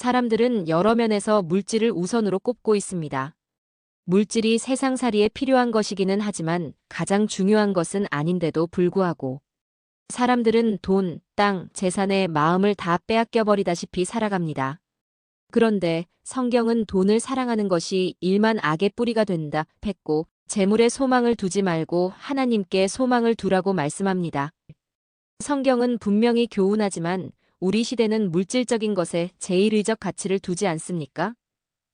사람들은 여러 면에서 물질을 우선으로 꼽고 있습니다. 물질이 세상살이에 필요한 것이기는 하지만 가장 중요한 것은 아닌데도 불구하고 사람들은 돈, 땅, 재산에 마음을 다 빼앗겨 버리다시피 살아갑니다. 그런데 성경은 돈을 사랑하는 것이 일만 악의 뿌리가 된다 했고 재물에 소망을 두지 말고 하나님께 소망을 두라고 말씀합니다. 성경은 분명히 교훈하지만 우리 시대는 물질적인 것에 제일의적 가치를 두지 않습니까?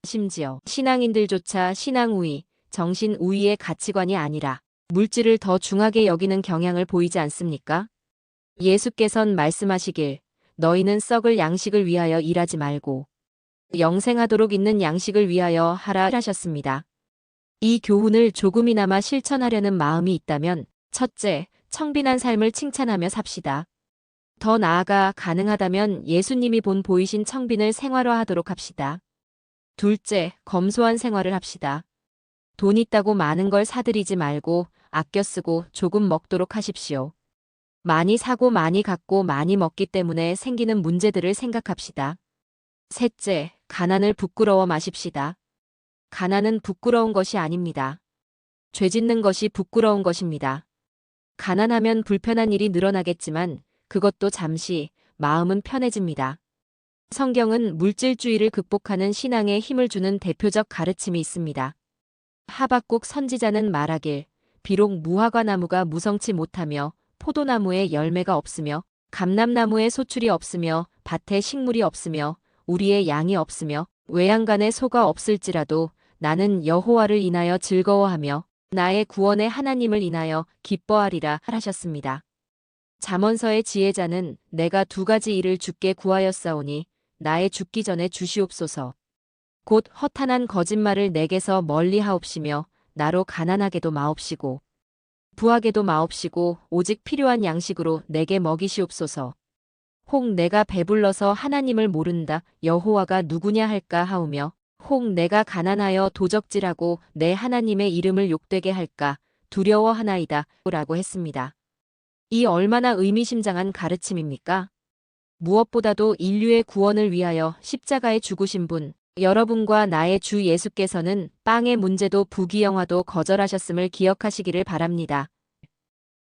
심지어 신앙인들조차 신앙 우위, 정신 우위의 가치관이 아니라 물질을 더 중하게 여기는 경향을 보이지 않습니까? 예수께선 말씀하시길 너희는 썩을 양식을 위하여 일하지 말고 영생하도록 있는 양식을 위하여 하라 하셨습니다. 이 교훈을 조금이나마 실천하려는 마음이 있다면 첫째, 청빈한 삶을 칭찬하며 삽시다. 더 나아가 가능하다면 예수님이 본 보이신 청빈을 생활화하도록 합시다. 둘째, 검소한 생활을 합시다. 돈 있다고 많은 걸 사들이지 말고 아껴 쓰고 조금 먹도록 하십시오. 많이 사고 많이 갖고 많이 먹기 때문에 생기는 문제들을 생각합시다. 셋째, 가난을 부끄러워 마십시다. 가난은 부끄러운 것이 아닙니다. 죄 짓는 것이 부끄러운 것입니다. 가난하면 불편한 일이 늘어나겠지만 그것도 잠시 마음은 편해집니다. 성경은 물질주의를 극복하는 신앙에 힘을 주는 대표적 가르침이 있습니다. 하박국 선지자는 말하길 비록 무화과 나무가 무성치 못하며 포도나무에 열매가 없으며 감람나무에 소출이 없으며 밭에 식물이 없으며 우리의 양이 없으며 외양간에 소가 없을지라도 나는 여호와를 인하여 즐거워하며 나의 구원의 하나님을 인하여 기뻐하리라 하셨습니다. 잠언서의 지혜자는 내가 두 가지 일을 주께 구하였사오니 나의 죽기 전에 주시옵소서. 곧 허탄한 거짓말을 내게서 멀리 하옵시며 나로 가난하게도 마옵시고 부하게도 마옵시고 오직 필요한 양식으로 내게 먹이시옵소서. 혹 내가 배불러서 하나님을 모른다 여호와가 누구냐 할까 하오며 혹 내가 가난하여 도적질하고 내 하나님의 이름을 욕되게 할까 두려워하나이다 라고 했습니다. 이 얼마나 의미심장한 가르침입니까? 무엇보다도 인류의 구원을 위하여 십자가에 죽으신 분, 여러분과 나의 주 예수께서는 빵의 문제도 부귀영화도 거절하셨음을 기억하시기를 바랍니다.